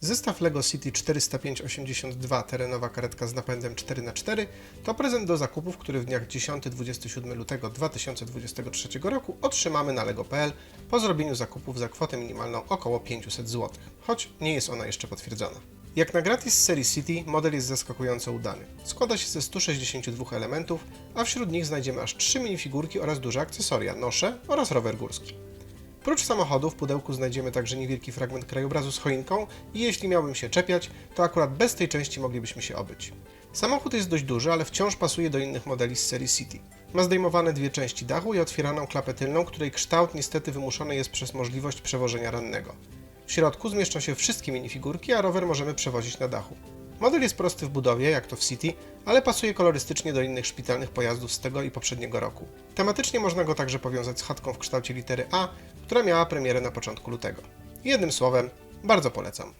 Zestaw LEGO City 405-82 terenowa karetka z napędem 4x4 to prezent do zakupów, który w dniach 10-27 lutego 2023 roku otrzymamy na LEGO.pl po zrobieniu zakupów za kwotę minimalną około 500 zł, choć nie jest ona jeszcze potwierdzona. Jak na gratis z serii City, model jest zaskakująco udany. Składa się ze 162 elementów, a wśród nich znajdziemy aż 3 minifigurki oraz duże akcesoria, nosze oraz rower górski. Prócz samochodu w pudełku znajdziemy także niewielki fragment krajobrazu z choinką i jeśli miałbym się czepiać, to akurat bez tej części moglibyśmy się obyć. Samochód jest dość duży, ale wciąż pasuje do innych modeli z serii City. Ma zdejmowane dwie części dachu i otwieraną klapę tylną, której kształt niestety wymuszony jest przez możliwość przewożenia rannego. W środku zmieszczą się wszystkie minifigurki, a rower możemy przewozić na dachu. Model jest prosty w budowie, jak to w City, ale pasuje kolorystycznie do innych szpitalnych pojazdów z tego i poprzedniego roku. Tematycznie można go także powiązać z chatką w kształcie litery A, która miała premierę na początku lutego. Jednym słowem, bardzo polecam.